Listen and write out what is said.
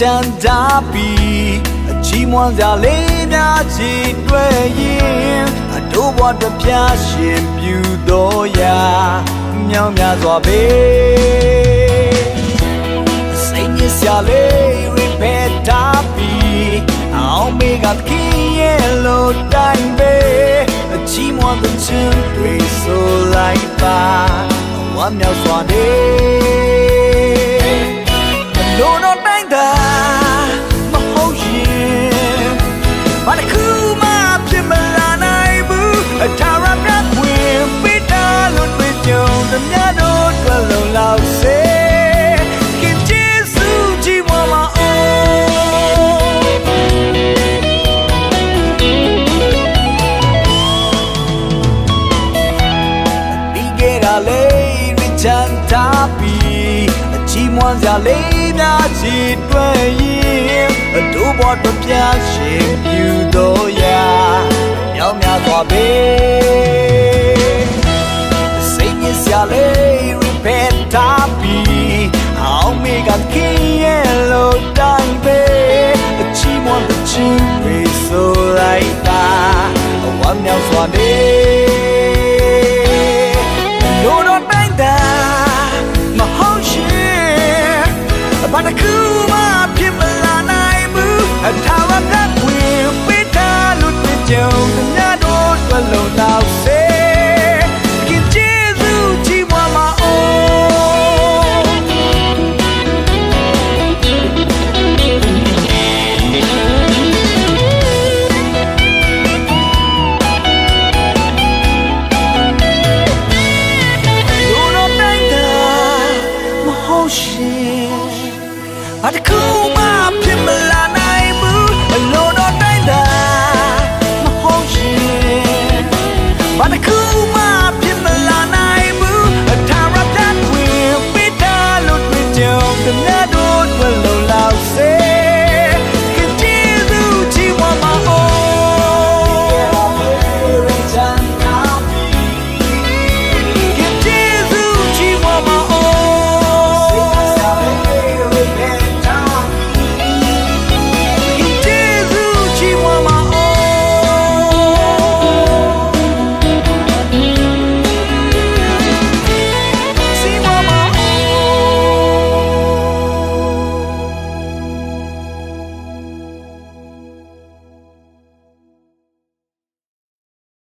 ချမ်းသာပြီးအချီးမွမ်းစရာလေးများချီတွေ့ရင်အတို့ဘဝတစ်ပြားရှင်ပြူတော်ရာမြောင်များစွာပဲစိတ်ညစ်စရာလေး repeat တာပြီးအောင်မေကခင်းရဲ့လို့တိုင်းပဲအချီးမွမ်းတဲ့ချင်တွေဆိုလိုက်ပါဝမ်းမြောက်စွာနေ တော့တိုင်းတာမဟုတ်ရင်ဘာတစ်ခုမှဖြစ်မလာနိုင်ဘူးအထာရမြတ်ဝင်ပိတာလို့တွေ့ကြုံသမျှတို့တွေ့လုံလောက်စေခင်ကျေးဇူးကြီးမမအောင်ဒီကေရာလေးရ ချန်တာပီအချီးမွမ်းစရာလေးများချီတွေ့ရင်အတို့ဘောတို့ပြရှင်ပြူတော်ရာမြောင်များသွားပေ ocean. I'd call my